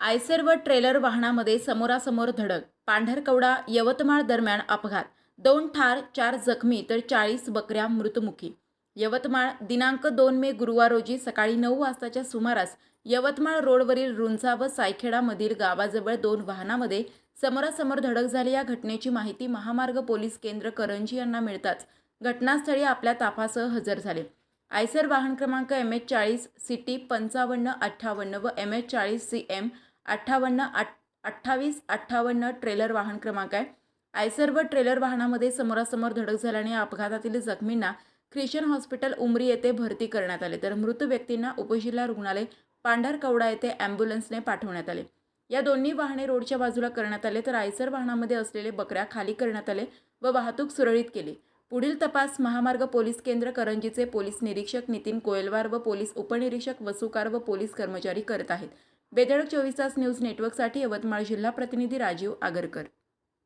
IISER व trailer वाहनामध्ये समोरासमोर धडक पांढरकवडा यवतमाळ दरम्यान अपघात दोन ठार चार जखमी तर चाळीस बकऱ्या मृतमुखी. यवतमाळ दिनांक दोन मे गुरुवार रोजी सकाळी नऊ वाजताच्या सुमारास यवतमाळ रोडवरील रुंचा व सायखेडामधील गावाजवळ दोन वाहनामध्ये समोरासमोर धडक झाली. या घटनेची माहिती महामार्ग पोलीस केंद्र करंजी यांना मिळताच घटनास्थळी आपल्या ताफासह हजर झाले. आयसर वाहन क्रमांक एम एच चाळीस सी टी पंचावन्न अठ्ठावन्न व एम एच चाळीस सी एम अठ्ठावन्न आठ अठ्ठावीस अठ्ठावन्न ट्रेलर वाहन क्रमांक आहे. आयसर व ट्रेलर वाहनामध्ये समोरासमोर धडक झाल्याने या अपघातातील जखमींना ख्रिश्चन हॉस्पिटल उमरी येथे भरती करण्यात आले. तर मृत व्यक्तींना उपजिल्हा रुग्णालय पांढरकवडा येथे ॲम्ब्युलन्सने पाठवण्यात आले. या दोन्ही वाहने रोडच्या बाजूला करण्यात आले. तर आयसर वाहनामध्ये असलेले बकऱ्या खाली करण्यात आले व वाहतूक सुरळीत केली. पुढील तपास महामार्ग पोलीस केंद्र करंजीचे पोलीस निरीक्षक नितीन कोयलवार व पोलीस उपनिरीक्षक वसुकार व पोलीस कर्मचारी करत आहेत. बेदळक चोवीस तास न्यूज नेटवर्कसाठी यवतमाळ जिल्हा प्रतिनिधी राजीव आगरकर.